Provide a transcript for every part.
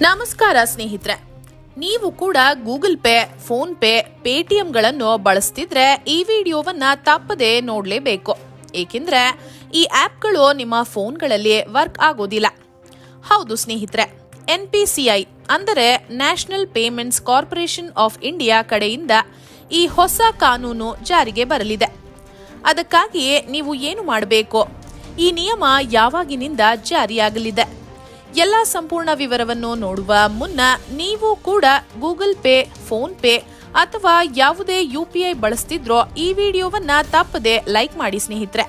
ನಮಸ್ಕಾರ ಸ್ನೇಹಿತರೆ. ನೀವು ಕೂಡ ಗೂಗಲ್ ಪೇ, ಫೋನ್ ಪೇ, ಪೇಟಿಎಂಗಳನ್ನು ಬಳಸ್ತಿದ್ರೆ ಈ ವಿಡಿಯೋವನ್ನ ತಪ್ಪದೆ ನೋಡಲೇಬೇಕು. ಏಕೆಂದ್ರೆ ಈ ಆ್ಯಪ್ಗಳು ನಿಮ್ಮ ಫೋನ್ಗಳಲ್ಲಿ ವರ್ಕ್ ಆಗೋದಿಲ್ಲ. ಹೌದು ಸ್ನೇಹಿತರೆ, ಎನ್ ಪಿ ಸಿ ಐ ಅಂದರೆ National Payments Corporation of India ಕಡೆಯಿಂದ ಈ ಹೊಸ ಕಾನೂನು ಜಾರಿಗೆ ಬರಲಿದೆ. ಅದಕ್ಕಾಗಿಯೇ ನೀವು ಏನು ಮಾಡಬೇಕು? ಈ ನಿಯಮ ಯಾವಾಗಿನಿಂದ ಜಾರಿಯಾಗಲಿದೆ? ಎಲ್ಲ ಸಂಪೂರ್ಣ ವಿವರವನ್ನು ನೋಡುವ ಮುನ್ನ ನೀವು ಕೂಡ ಗೂಗಲ್ ಪೇ, ಫೋನ್ ಪೇ ಅಥವಾ ಯಾವುದೇ ಯು ಪಿ ಐ ಬಳಸ್ತಿದ್ರೋ ಈ ವಿಡಿಯೋವನ್ನ ತಪ್ಪದೆ ಲೈಕ್ ಮಾಡಿ ಸ್ನೇಹಿತರೆ.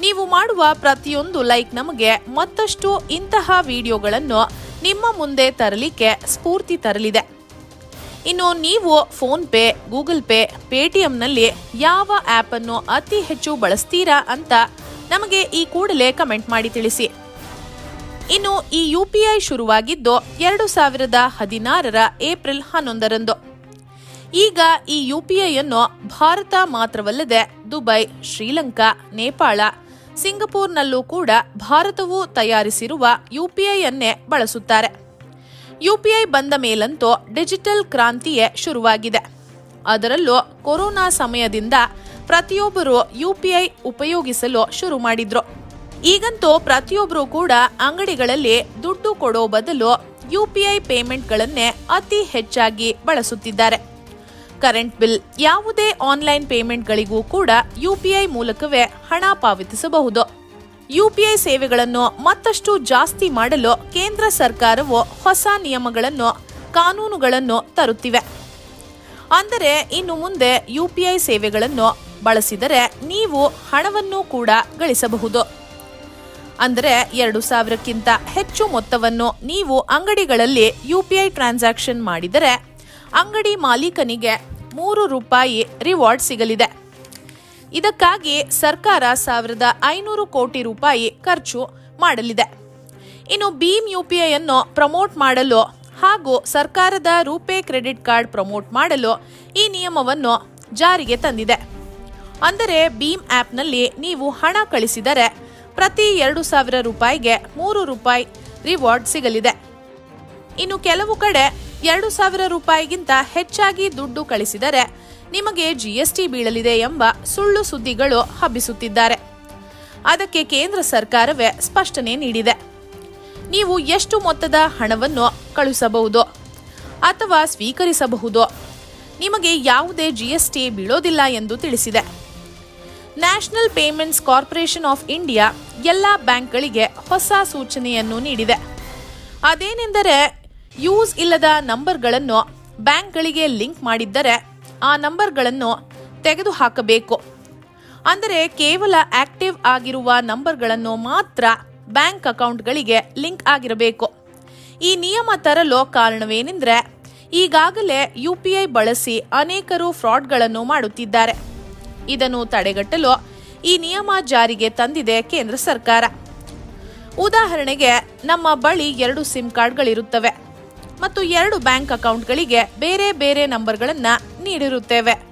ನೀವು ಮಾಡುವ ಪ್ರತಿಯೊಂದು ಲೈಕ್ ನಮಗೆ ಮತ್ತಷ್ಟು ಇಂತಹ ವಿಡಿಯೋಗಳನ್ನು ನಿಮ್ಮ ಮುಂದೆ ತರಲಿಕ್ಕೆ ಸ್ಫೂರ್ತಿ ತರಲಿದೆ. ಇನ್ನು ನೀವು ಫೋನ್ ಪೇ, ಗೂಗಲ್ ಪೇ ಪೇಟಿಎಂನಲ್ಲಿ ಯಾವ ಆಪ್ ಅನ್ನು ಅತಿ ಹೆಚ್ಚು ಬಳಸ್ತೀರಾ ಅಂತ ನಮಗೆ ಈ ಕೂಡಲೇ ಕಮೆಂಟ್ ಮಾಡಿ ತಿಳಿಸಿ. ಇನ್ನು ಈ ಯುಪಿಐ ಶುರುವಾಗಿದ್ದು ಎರಡು ಸಾವಿರದ ಹದಿನಾರರ ಏಪ್ರಿಲ್ ಹನ್ನೊಂದರಂದು. ಈಗ ಈ ಯುಪಿಐ ಅನ್ನು ಭಾರತ ಮಾತ್ರವಲ್ಲದೆ ದುಬೈ, ಶ್ರೀಲಂಕಾ, ನೇಪಾಳ, ಸಿಂಗಪೂರ್ನಲ್ಲೂ ಕೂಡ ಭಾರತವು ತಯಾರಿಸಿರುವ ಯುಪಿಐ ಅನ್ನೇ ಬಳಸುತ್ತಾರೆ. ಯುಪಿಐ ಬಂದ ಮೇಲಂತೂ ಡಿಜಿಟಲ್ ಕ್ರಾಂತಿಯೇ ಶುರುವಾಗಿದೆ. ಅದರಲ್ಲೂ ಕೊರೋನಾ ಸಮಯದಿಂದ ಪ್ರತಿಯೊಬ್ಬರು ಯುಪಿಐ ಉಪಯೋಗಿಸಲು ಶುರು ಮಾಡಿದ್ರು. ಈಗಂತೂ ಪ್ರತಿಯೊಬ್ಬರೂ ಕೂಡ ಅಂಗಡಿಗಳಲ್ಲಿ ದುಡ್ಡು ಕೊಡೋ ಬದಲು ಯುಪಿಐ ಪೇಮೆಂಟ್ಗಳನ್ನೇ ಅತಿ ಹೆಚ್ಚಾಗಿ ಬಳಸುತ್ತಿದ್ದಾರೆ. ಕರೆಂಟ್ ಬಿಲ್ ಯಾವುದೇ ಆನ್ಲೈನ್ ಪೇಮೆಂಟ್ಗಳಿಗೂ ಕೂಡ ಯುಪಿಐ ಮೂಲಕವೇ ಹಣ ಪಾವತಿಸಬಹುದು. ಯುಪಿಐ ಸೇವೆಗಳನ್ನು ಮತ್ತಷ್ಟು ಜಾಸ್ತಿ ಮಾಡಲು ಕೇಂದ್ರ ಸರ್ಕಾರವು ಹೊಸ ನಿಯಮಗಳನ್ನು, ಕಾನೂನುಗಳನ್ನು ತರುತ್ತಿವೆ. ಅಂದರೆ ಇನ್ನು ಮುಂದೆ ಯುಪಿಐ ಸೇವೆಗಳನ್ನು ಬಳಸಿದರೆ ನೀವು ಹಣವನ್ನು ಕೂಡ ಗಳಿಸಬಹುದು. ಅಂದರೆ ಎರಡು ಸಾವಿರಕ್ಕಿಂತ ಹೆಚ್ಚು ಮೊತ್ತವನ್ನು ನೀವು ಅಂಗಡಿಗಳಲ್ಲಿ ಯುಪಿಐ ಟ್ರಾನ್ಸಾಕ್ಷನ್ ಮಾಡಿದರೆ ಅಂಗಡಿ ಮಾಲೀಕನಿಗೆ ಮೂರು ರೂಪಾಯಿ ರಿವಾರ್ಡ್ ಸಿಗಲಿದೆ. ಇದಕ್ಕಾಗಿ ಸರ್ಕಾರ ಸಾವಿರದ ಐನೂರು ಕೋಟಿ ರೂಪಾಯಿ ಖರ್ಚು ಮಾಡಲಿದೆ. ಇನ್ನು ಭೀಮ್ ಯುಪಿಐ ಅನ್ನು ಪ್ರಮೋಟ್ ಮಾಡಲು ಹಾಗೂ ಸರ್ಕಾರದ ರೂಪೇ ಕ್ರೆಡಿಟ್ ಕಾರ್ಡ್ ಪ್ರಮೋಟ್ ಮಾಡಲು ಈ ನಿಯಮವನ್ನು ಜಾರಿಗೆ ತಂದಿದೆ. ಅಂದರೆ ಭೀಮ್ ಆ್ಯಪ್ನಲ್ಲಿ ನೀವು ಹಣ ಕಳಿಸಿದರೆ ಪ್ರತಿ ಎರಡು ಸಾವಿರ ರೂಪಾಯಿಗೆ ಮೂರು ರೂಪಾಯಿ ರಿವಾರ್ಡ್ ಸಿಗಲಿದೆ. ಇನ್ನು ಕೆಲವು ಕಡೆ ಎರಡು ಸಾವಿರ ರೂಪಾಯಿಗಿಂತ ಹೆಚ್ಚಾಗಿ ದುಡ್ಡು ಕಳಿಸಿದರೆ ನಿಮಗೆ ಜಿಎಸ್ಟಿ ಬೀಳಲಿದೆ ಎಂಬ ಸುಳ್ಳು ಸುದ್ದಿಗಳು ಹಬ್ಬಿಸುತ್ತಿದ್ದಾರೆ. ಅದಕ್ಕೆ ಕೇಂದ್ರ ಸರ್ಕಾರವೇ ಸ್ಪಷ್ಟನೆ ನೀಡಿದೆ. ನೀವು ಎಷ್ಟು ಮೊತ್ತದ ಹಣವನ್ನು ಕಳುಹಿಸಬಹುದು ಅಥವಾ ಸ್ವೀಕರಿಸಬಹುದು? ನಿಮಗೆ ಯಾವುದೇ ಜಿಎಸ್ಟಿ ಬೀಳೋದಿಲ್ಲ ಎಂದು ತಿಳಿಸಿದೆ. National Payments Corporation of India ಎಲ್ಲ ಬ್ಯಾಂಕ್ಗಳಿಗೆ ಹೊಸ ಸೂಚನೆಯನ್ನು ನೀಡಿದೆ. ಅದೇನೆಂದರೆ, ಯೂಸ್ ಇಲ್ಲದ ನಂಬರ್ಗಳನ್ನು ಬ್ಯಾಂಕ್ಗಳಿಗೆ ಲಿಂಕ್ ಮಾಡಿದ್ದರೆ ಆ ನಂಬರ್ಗಳನ್ನು ತೆಗೆದುಹಾಕಬೇಕು. ಅಂದರೆ, ಕೇವಲ ಆಕ್ಟಿವ್ ಆಗಿರುವ ನಂಬರ್ಗಳನ್ನು ಮಾತ್ರ ಬ್ಯಾಂಕ್ ಅಕೌಂಟ್ಗಳಿಗೆ ಲಿಂಕ್ ಆಗಿರಬೇಕು. ಈ ನಿಯಮ ತರಲು ಕಾರಣವೇನೆಂದರೆ, ಈಗಾಗಲೇ ಯು ಪಿ ಐ ಬಳಸಿ ಅನೇಕರು ಫ್ರಾಡ್ಗಳನ್ನು ಮಾಡುತ್ತಿದ್ದಾರೆ. ಇದನ್ನು ತಡೆಗಟ್ಟಲು ಈ ನಿಯಮ ಜಾರಿಗೆ ತಂದಿದೆ ಕೇಂದ್ರ ಸರ್ಕಾರ. ಉದಾಹರಣೆಗೆ, ನಮ್ಮ ಬಳಿ ಎರಡು ಸಿಮ್ ಕಾರ್ಡ್ಗಳಿರುತ್ತವೆ ಮತ್ತು ಎರಡು ಬ್ಯಾಂಕ್ ಅಕೌಂಟ್ಗಳಿಗೆ ಬೇರೆ ಬೇರೆ ನಂಬರ್ಗಳನ್ನು ನೀಡಿರುತ್ತೇವೆ.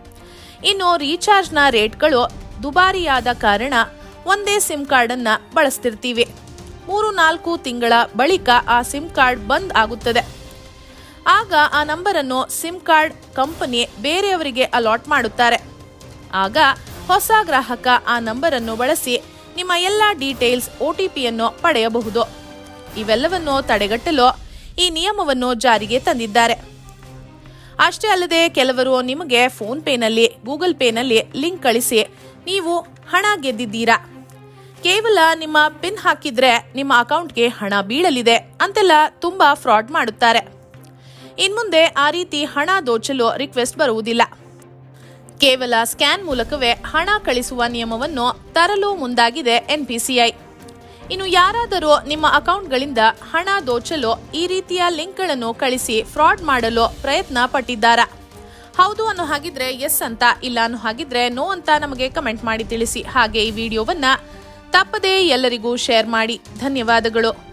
ಇನ್ನು ರೀಚಾರ್ಜ್ನ ರೇಟ್ಗಳು ದುಬಾರಿಯಾದ ಕಾರಣ ಒಂದೇ ಸಿಮ್ ಕಾರ್ಡನ್ನು ಬಳಸ್ತಿರ್ತೀವಿ. ಮೂರು ನಾಲ್ಕು ತಿಂಗಳ ಬಳಿಕ ಆ ಸಿಮ್ ಕಾರ್ಡ್ ಬಂದ್ ಆಗುತ್ತದೆ. ಆಗ ಆ ನಂಬರನ್ನು ಸಿಮ್ ಕಾರ್ಡ್ ಕಂಪನಿ ಬೇರೆಯವರಿಗೆ ಅಲಾಟ್ ಮಾಡುತ್ತಾರೆ. ಆಗ ಹೊಸ ಗ್ರಾಹಕ ಆ ನಂಬರನ್ನು ಬಳಸಿ ನಿಮ್ಮ ಎಲ್ಲ ಡೀಟೇಲ್ಸ್ ಒ ಟಿ ಪಡೆಯಬಹುದು. ಇವೆಲ್ಲವನ್ನು ತಡೆಗಟ್ಟಲು ಈ ನಿಯಮವನ್ನು ಜಾರಿಗೆ ತಂದಿದ್ದಾರೆ. ಅಷ್ಟೇ ಅಲ್ಲದೆ ಕೆಲವರು ನಿಮಗೆ ಫೋನ್ ಪೇನಲ್ಲಿ, ಗೂಗಲ್ ಪೇನಲ್ಲಿ ಲಿಂಕ್ ಕಳಿಸಿ ನೀವು ಹಣ ಗೆದ್ದಿದ್ದೀರಾ? ಕೇವಲ ನಿಮ್ಮ ಪಿನ್ ಹಾಕಿದ್ರೆ ನಿಮ್ಮ ಅಕೌಂಟ್ಗೆ ಹಣ ಬೀಳಲಿದೆ ಅಂತೆಲ್ಲ ತುಂಬಾ ಫ್ರಾಡ್ ಮಾಡುತ್ತಾರೆ. ಇನ್ಮುಂದೆ ಆ ರೀತಿ ಹಣ ದೋಚಲು ರಿಕ್ವೆಸ್ಟ್ ಬರುವುದಿಲ್ಲ. ಕೇವಲ ಸ್ಕ್ಯಾನ್ ಮೂಲಕವೇ ಹಣ ಕಳಿಸುವ ನಿಯಮವನ್ನು ತರಲು ಮುಂದಾಗಿದೆ ಎನ್ಪಿಸಿಐ. ಇನ್ನು ಯಾರಾದರೂ ನಿಮ್ಮ ಅಕೌಂಟ್ಗಳಿಂದ ಹಣ ದೋಚಲು ಈ ರೀತಿಯ ಲಿಂಕ್ಗಳನ್ನು ಕಳಿಸಿ ಫ್ರಾಡ್ ಮಾಡಲು ಪ್ರಯತ್ನ ಪಟ್ಟಿದ್ದಾರಾ? ಹೌದು ಅನ್ನೋ ಹಾಗಿದ್ರೆ ಎಸ್ ಅಂತ, ಇಲ್ಲ ಅನ್ನೋ ಹಾಗಿದ್ರೆ ನೋ ಅಂತ ನಮಗೆ ಕಮೆಂಟ್ ಮಾಡಿ ತಿಳಿಸಿ. ಹಾಗೆ ಈ ವಿಡಿಯೋವನ್ನ ತಪ್ಪದೇ ಎಲ್ಲರಿಗೂ ಶೇರ್ ಮಾಡಿ. ಧನ್ಯವಾದಗಳು.